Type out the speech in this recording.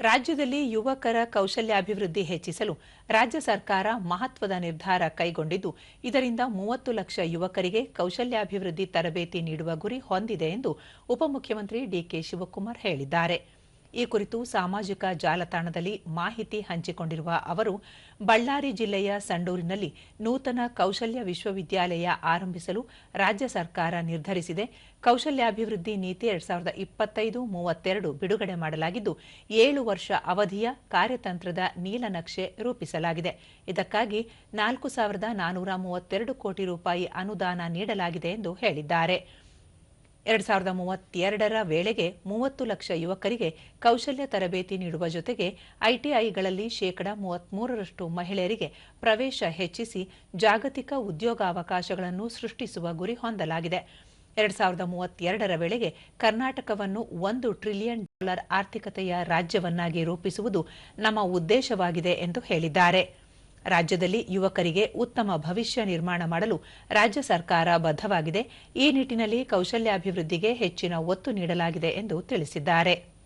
ರಾಜ್ಯದಲ್ಲಿ ಯುವಕರ ಕೌಶಲ್ಯಾಭಿವೃದ್ಧಿ ಹೆಚ್ಚಿಸಲು ರಾಜ್ಯ ಸರ್ಕಾರ ಮಹತ್ವದ ನಿರ್ಧಾರ ಕೈಗೊಂಡಿದ್ದು, ಇದರಿಂದ ಮೂವತ್ತು ಲಕ್ಷ ಯುವಕರಿಗೆ ಕೌಶಲ್ಯಾಭಿವೃದ್ಧಿ ತರಬೇತಿ ನೀಡುವ ಗುರಿ ಹೊಂದಿದೆ ಎಂದು ಉಪಮುಖ್ಯಮಂತ್ರಿ ಡಿಕೆ ಶಿವಕುಮಾರ್ ಹೇಳಿದ್ದಾರೆ. ಈ ಕುರಿತು ಸಾಮಾಜಿಕ ಜಾಲತಾಣದಲ್ಲಿ ಮಾಹಿತಿ ಹಂಚಿಕೊಂಡಿರುವ ಅವರು, ಬಳ್ಳಾರಿ ಜಿಲ್ಲೆಯ ಸಂಡೂರಿನಲ್ಲಿ ನೂತನ ಕೌಶಲ್ಯ ವಿಶ್ವವಿದ್ಯಾಲಯ ಆರಂಭಿಸಲು ರಾಜ್ಯ ಸರ್ಕಾರ ನಿರ್ಧರಿಸಿದೆ. ಕೌಶಲ್ಯಾಭಿವೃದ್ಧಿ ನೀತಿ ಎರಡ್ ಸಾವಿರದ ಇಪ್ಪತ್ತೈದು ಮೂವತ್ತೆರಡು ಬಿಡುಗಡೆ ಮಾಡಲಾಗಿದ್ದು, ಏಳು ವರ್ಷ ಅವಧಿಯ ಕಾರ್ಯತಂತ್ರದ ನೀಲನಕ್ಷೆ ರೂಪಿಸಲಾಗಿದೆ. ಇದಕ್ಕಾಗಿ ನಾಲ್ಕು ಸಾವಿರದ ನಾನೂರ ಮೂವತ್ತೆರಡು ಕೋಟಿ ರೂಪಾಯಿ ಅನುದಾನ ನೀಡಲಾಗಿದೆ ಎಂದು ಹೇಳಿದ್ದಾರೆ. ಎರಡ್ ಸಾವಿರದ ಮೂವತ್ತೆರಡರ ವೇಳೆಗೆ ಮೂವತ್ತು ಲಕ್ಷ ಯುವಕರಿಗೆ ಕೌಶಲ್ಯ ತರಬೇತಿ ನೀಡುವ ಜೊತೆಗೆ ಐಟಿಐಗಳಲ್ಲಿ ಶೇಕಡಾ ಮೂವತ್ಮೂರರಷ್ಟು ಮಹಿಳೆಯರಿಗೆ ಪ್ರವೇಶ ಹೆಚ್ಚಿಸಿ ಜಾಗತಿಕ ಉದ್ಯೋಗಾವಕಾಶಗಳನ್ನು ಸೃಷ್ಟಿಸುವ ಗುರಿ ಹೊಂದಲಾಗಿದೆ. ಎರಡ್ ಸಾವಿರದ ಮೂವತ್ತೆರಡರ ವೇಳೆಗೆ ಕರ್ನಾಟಕವನ್ನು ಒಂದು ಟ್ರಿಲಿಯನ್ ಡಾಲರ್ ಆರ್ಥಿಕತೆಯ ರಾಜ್ಯವನ್ನಾಗಿ ರೂಪಿಸುವುದು ನಮ್ಮ ಉದ್ದೇಶವಾಗಿದೆ ಎಂದು ಹೇಳಿದ್ದಾರೆ. ರಾಜ್ಯದಲ್ಲಿ ಯುವಕರಿಗೆ ಉತ್ತಮ ಭವಿಷ್ಯ ನಿರ್ಮಾಣ ಮಾಡಲು ರಾಜ್ಯ ಸರ್ಕಾರ ಬದ್ಧವಾಗಿದೆ. ಈ ನಿಟ್ಟಿನಲ್ಲಿ ಕೌಶಲ್ಯಾಭಿವೃದ್ಧಿಗೆ ಹೆಚ್ಚಿನ ಒತ್ತು ನೀಡಲಾಗಿದೆ ಎಂದು ತಿಳಿಸಿದ್ದಾರೆ.